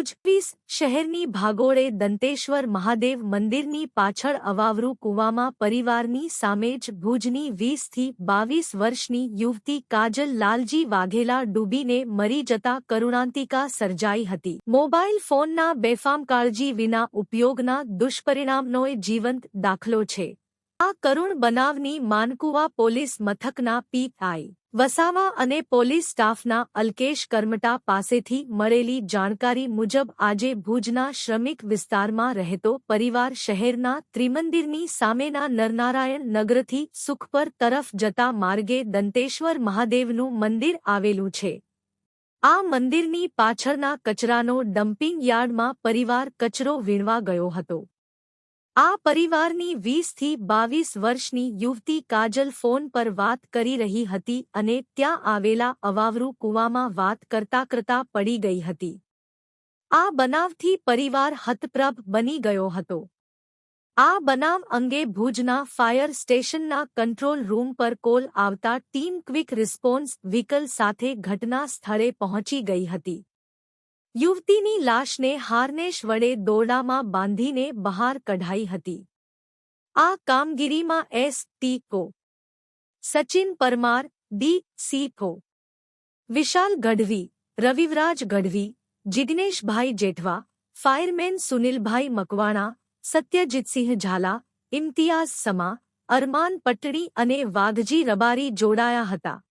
ભુજ વીસ શહેરની ભાગોળે દંતેશ્વર મહાદેવ મંદિરની પાછળ અવાવરૂ કૂવામાં પરિવારની સામે જ ભુજની વીસથી બાવીસ વર્ષની યુવતી કાજલ લાલજી વાઘેલા ડૂબીને મરી જતા કરુણાંતિકા સર્જાઈ હતી. મોબાઈલ ફોનના બેફામ કાળજી વિના ઉપયોગના દુષ્પરિણામનો જીવંત દાખલો છે. આ કરુણ બનાવની માનકુવા પોલીસ મથકના પીઆઈ વસાવા અને પોલીસ સ્ટાફના અલ્કેશ કર્મટા પાસેથી મળેલી જાણકારી મુજબ આજે ભુજના શ્રમિક વિસ્તારમાં રહેતો પરિવાર શહેરના ત્રિમંદિરની સામેના નરનારાયણ નગરથી સુખપર તરફ જતા માર્ગે દંતેશ્વર મહાદેવનું મંદિર આવેલું છે. આ મંદિરની પાછળના કચરાનો ડમ્પિંગ યાર્ડમાં પરિવાર કચરો વીણવા ગયો હતો. આ પરિવારની વીસથી બાવીસ વર્ષની યુવતી કાજલ ફોન પર વાત કરી રહી હતી અને ત્યાં આવેલા અવાવરૂ કૂવામાં વાત કરતા કરતા પડી ગઈ હતી. આ બનાવથી પરિવાર હતપ્રભ બની ગયો હતો. આ બનાવ અંગે ભુજના ફાયર સ્ટેશનના કંટ્રોલ રૂમ પર કોલ આવતા ટીમ ક્વિક રિસ્પોન્સ વ્હીકલ સાથે ઘટના સ્થળે પહોંચી ગઈ હતી. યુવતીની લાશને હાર્નેશ વડે દોરડામાં બાંધીને બહાર કઢાઈ હતી. આ કામગીરીમાં એસ. ટી. કો. સચિન પરમાર, ડી. સી. કો. વિશાલ ગઢવી, રવિવરાજ ગઢવી, જિગ્નેશભાઈ જેઠવા, ફાયરમેન સુનિલભાઈ મકવાણા સત્યજીતસિંહ ઝાલા, ઇમ્તિયાઝ સમા, અરમાન પટણી અને વાઘજી રબારી જોડાયા હતા.